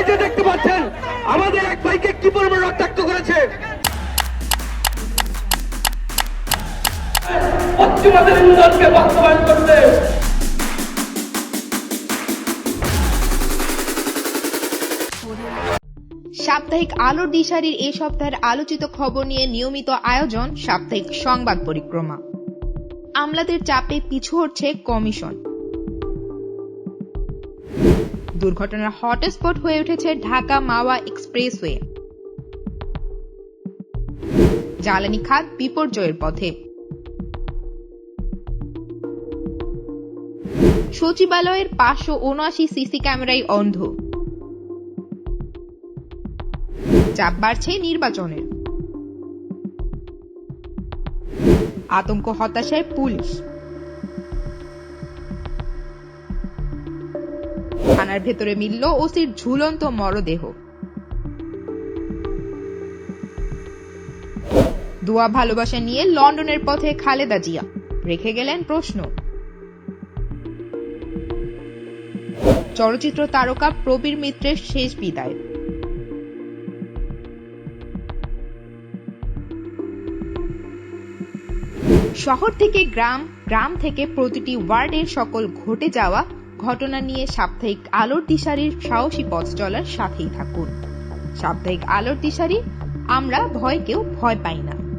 এই যে দেখতে পাচ্ছেন আমাদের এক ভাইকে কি পরিমাণ রক্তাক্ত করেছে? পশ্চিমাদের বাস্তবায়ন করতে। সাপ্তাহিক আলোর দিশারির এই সপ্তাহের আলোচিত খবর নিয়ে নিয়মিত আয়োজন সাপ্তাহিক সংবাদ পরিক্রমা। আমলাদের চাপে পিছু হচ্ছে কমিশন। দুর্ঘটনার হটস্পট হয়ে উঠেছে ঢাকা মাওয়া এক্সপ্রেসওয়ে। জ্বালানি খাত বিপর্যয়ের পথে। সচিবালয়ের পাঁচশো উনআশি সিসি ক্যামেরায় অন্ধ। চাপ বাড়ছে নির্বাচনের। আতঙ্ক হতাশায় পুলিশ। থানার ভেতরে মিলল ওসির ঝুলন্ত মরদেহ। দোয়া ভালোবাসা নিয়ে লন্ডনের পথে খালেদা জিয়া। রেখে গেলেন প্রশ্ন। চলচ্চিত্র তারকা প্রবীর মিত্রের শেষ বিদায়। শহর থেকে গ্রাম গ্রাম থেকে প্রতিটি ওয়ার্ডের সকল ঘটে যাওয়া ঘটনা নিয়ে সাপ্তাহিক আলোর দিশারির সাহসী পথ চলার সাথেই থাকুন। সাপ্তাহিক আলোর দিশারি, আমরা ভয়কেও ভয় পাই না।